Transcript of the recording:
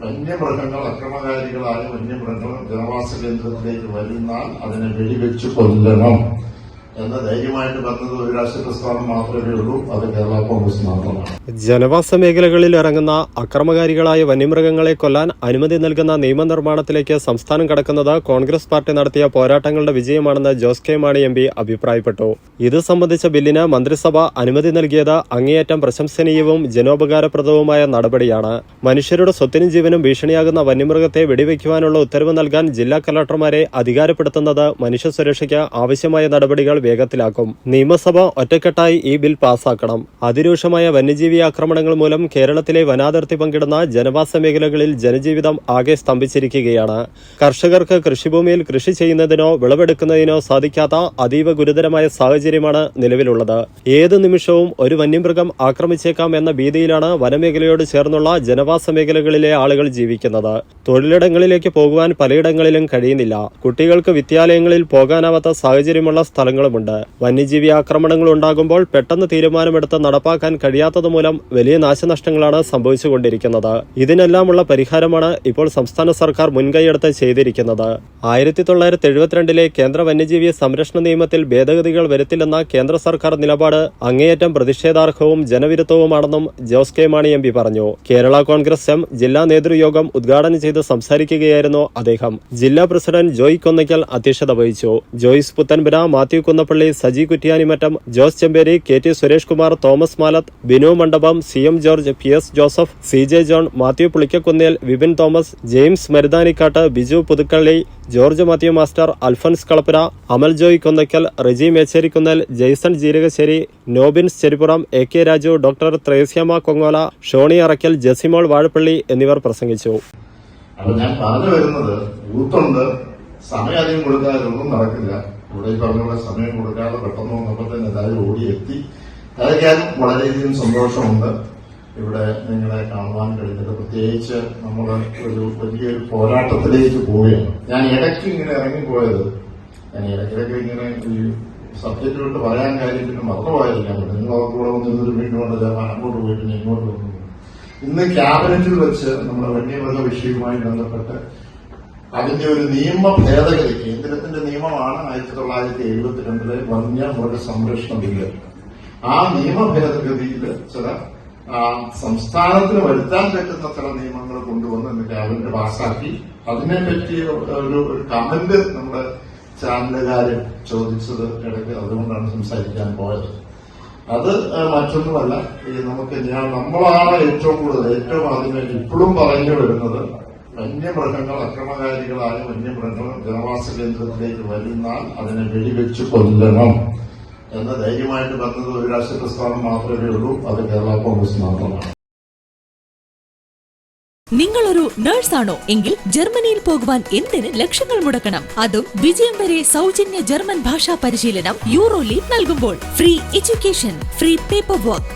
വന്യമൃഗങ്ങൾ അക്രമകാരികളായ വന്യമൃഗങ്ങൾ ജനവാസ കേന്ദ്രത്തിലേക്ക് വരുന്നാൽ അതിനെ വെടിവെച്ച് കൊല്ലണം. എന്ന് ധൈര്യമായിട്ട് പറഞ്ഞത് ഒരു രാഷ്ട്രീയ പ്രസ്ഥാനം മാത്രമേ ഉള്ളൂ. അത് കേരള കോൺഗ്രസ് മാത്രമാണ്. ജനവാസ മേഖലകളിൽ ഇറങ്ങുന്ന അക്രമകാരികളായ വന്യമൃഗങ്ങളെ കൊല്ലാൻ അനുമതി നൽകുന്ന നിയമനിർമ്മാണത്തിലേക്ക് സംസ്ഥാനം കടക്കുന്നത് കോൺഗ്രസ് പാർട്ടി നടത്തിയ പോരാട്ടങ്ങളുടെ വിജയമാണെന്ന് Jose K Mani M P അഭിപ്രായപ്പെട്ടു. ഇത് സംബന്ധിച്ച ബില്ലിന് മന്ത്രിസഭ അനുമതി നൽകിയത് അങ്ങേയറ്റം പ്രശംസനീയവും ജനോപകാരപ്രദവുമായ നടപടിയാണ്. മനുഷ്യരുടെ സ്വത്തിനും ജീവനും ഭീഷണിയാകുന്ന വന്യമൃഗത്തെ വെടിവെക്കുവാനുള്ള ഉത്തരവ് നൽകാൻ ജില്ലാ കലക്ടർമാരെ അധികാരപ്പെടുത്തുന്നത് മനുഷ്യ സുരക്ഷയ്ക്ക് ആവശ്യമായ നടപടികൾ വേഗത്തിലാക്കും. നിയമസഭ ഒറ്റക്കെട്ടായി ഈ ബിൽ പാസാക്കണം. അതിരൂക്ഷമായ വന്യജീവി ആക്രമണങ്ങൾ മൂലം കേരളത്തിലെ വനാതിർത്തി പങ്കിടുന്ന ജനവാസ മേഖലകളിൽ ജനജീവിതം ആകെ സ്തംഭിച്ചിരിക്കുകയാണ്. കർഷകർക്ക് കൃഷിഭൂമിയിൽ കൃഷി ചെയ്യുന്നതിനോ വിളവെടുക്കുന്നതിനോ സാധിക്കാത്ത അതീവ ഗുരുതരമായ സാഹചര്യമാണ് നിലവിലുള്ളത്. ഏത് നിമിഷവും ഒരു വന്യമൃഗം ആക്രമിച്ചേക്കാം എന്ന ഭീതിയിലാണ് വനമേഖലയോട് ചേർന്നുള്ള ജനവാസ മേഖലകളിലെ ആളുകൾ ജീവിക്കുന്നത്. തൊഴിലിടങ്ങളിലേക്ക് പോകുവാൻ പലയിടങ്ങളിലും കഴിയുന്നില്ല. കുട്ടികൾക്ക് വിദ്യാലയങ്ങളിൽ പോകാനാവാത്ത സാഹചര്യമുള്ള സ്ഥലങ്ങളുമുണ്ട് വന്യജീവി ആക്രമണങ്ങൾ ഉണ്ടാകുമ്പോൾ പെട്ടെന്ന് തീരുമാനമെടുത്ത് നടപ്പാക്കാൻ കഴിയാത്തത് മൂലം വലിയ നാശനഷ്ടങ്ങളാണ് സംഭവിച്ചുകൊണ്ടിരിക്കുന്നത്. ഇതിനെല്ലാമുള്ള പരിഹാരമാണ് ഇപ്പോൾ സംസ്ഥാന സർക്കാർ മുൻകൈയെടുത്ത് ചെയ്തിരിക്കുന്നത്. ആയിരത്തി തൊള്ളായിരത്തി എഴുപത്തിരണ്ടിലെ കേന്ദ്ര വന്യജീവി സംരക്ഷണ നിയമത്തിൽ ഭേദഗതികൾ വരുത്തില്ലെന്ന കേന്ദ്ര സർക്കാർ നിലപാട് അങ്ങേയറ്റം പ്രതിഷേധാർഹവും ജനവിരുദ്ധവുമാണെന്നും Jose K Mani M P പറഞ്ഞു. കേരള കോൺഗ്രസ് എം ജില്ലാ നേതൃയോഗം ഉദ്ഘാടനം ചെയ്ത് സംസാരിക്കുകയായിരുന്നു അദ്ദേഹം. ജില്ലാ പ്രസിഡന്റ് ജോയ് കൊന്നയ്ക്കൽ അധ്യക്ഷത വഹിച്ചു. Joyce Puthenpura Mathew Kunnappally Saji Kuttiyanimattam Jose Chemperi K T Suresh Kumar Thomas Malath Binu Mandapam C M George P S Joseph C J John Mathew Pulikkakunnel Vipin Thomas James Maruthanikkatt Biju Puthukkalli George Mathew master Alphonse Kalappura Amal Joy Konnakkal Riji Mecherikunnel Jaison Jeerakassery Nobins Cheripuram A K Raju doctor Threseyamma Kongola Shoni Arakkal Jasimol Vazhappally എന്നിവർ പ്രസംഗിച്ചു. അപ്പൊ ഞാൻ പറഞ്ഞു വരുന്നത് ഊത്തുണ്ട് സമയം അധികം കൊടുക്കാതെ ഒന്നും നടക്കില്ല. ഇവിടെ ഈ പറഞ്ഞ പോലെ സമയം കൊടുക്കാതെ പെട്ടെന്ന് വന്നപ്പോൾ തന്നെ എല്ലാവരും ഓടിയെത്തി. അതൊക്കെയാലും വളരെയധികം സന്തോഷമുണ്ട്. ഇവിടെ നിങ്ങളെ കാണുവാൻ കഴിഞ്ഞത്. പ്രത്യേകിച്ച് നമ്മൾ ഒരു വലിയൊരു പോരാട്ടത്തിലേക്ക് പോവുകയാണ്. ഞാൻ ഇടയ്ക്ക് ഇങ്ങനെ ഇറങ്ങിപ്പോയത്. ഞാൻ ഇടയ്ക്കിടയ്ക്ക് ഇങ്ങനെ ഈ സബ്ജക്റ്റ് വിട്ട് പറയാൻ കാര്യം പിന്നെ മറന്നുപോയായിരിക്കാം നിങ്ങൾ കൂടെ വന്നിരുന്നൊരു വീണ്ടും കൊണ്ട് അങ്ങോട്ട് പോയിട്ട് ഇങ്ങോട്ട് വന്നു. ഇന്ന് ക്യാബിനറ്റിൽ വെച്ച് നമ്മുടെ വന്യമൃഗ വിഷയവുമായി ബന്ധപ്പെട്ട് അതിന്റെ ഒരു നിയമ ഭേദഗതി കേന്ദ്രത്തിന്റെ നിയമമാണ് ആയിരത്തി തൊള്ളായിരത്തി എഴുപത്തിരണ്ടിലെ വന്യമൃഗ സംരക്ഷണ ബില്ല്. ആ നിയമ ഭേദഗതിയിൽ ചില സംസ്ഥാനത്തിന് വരുത്താൻ പറ്റുന്ന ചില നിയമങ്ങൾ കൊണ്ടുവന്ന് ക്യാബിനറ്റ് പാസ്സാക്കി അതിനെപ്പറ്റി ഒരു ഒരു കമന്റ് നമ്മുടെ ചാനലുകാര് ചോദിച്ചത് ഇടയ്ക്ക് അതുകൊണ്ടാണ് സംസാരിക്കാൻ പോയത്. അത് മറ്റൊന്നുമല്ല. ഈ നമുക്ക് ഞാൻ നമ്മളാണ് ഏറ്റവും കൂടുതൽ ഏറ്റവും ആദ്യമായിട്ട് ഇപ്പോഴും പറഞ്ഞു വരുന്നത് വന്യമൃഗങ്ങൾ അക്രമകാരികളായ വന്യമൃഗങ്ങൾ ജനവാസ കേന്ദ്രത്തിലേക്ക് വരുന്നാൽ അതിനെ വെടിവെച്ച് കൊല്ലണം എന്ന ധൈര്യമായിട്ട് പറഞ്ഞത് ഒരു രാഷ്ട്രീയ പ്രസ്ഥാനം മാത്രമേ ഉള്ളൂ. അത് കേരള കോൺഗ്രസ് മാത്രമാണ്. നിങ്ങളൊരു നേഴ്സാണോ എങ്കിൽ ജർമ്മനിയിൽ പോകുവാൻ എന്തിന് ലക്ഷങ്ങൾ മുടക്കണം? അതും വിജയം വരെ സൗജന്യ ജർമ്മൻ ഭാഷാ പരിശീലനം യൂറോ ലീഗ് നൽകുമ്പോൾ. Free education free paper work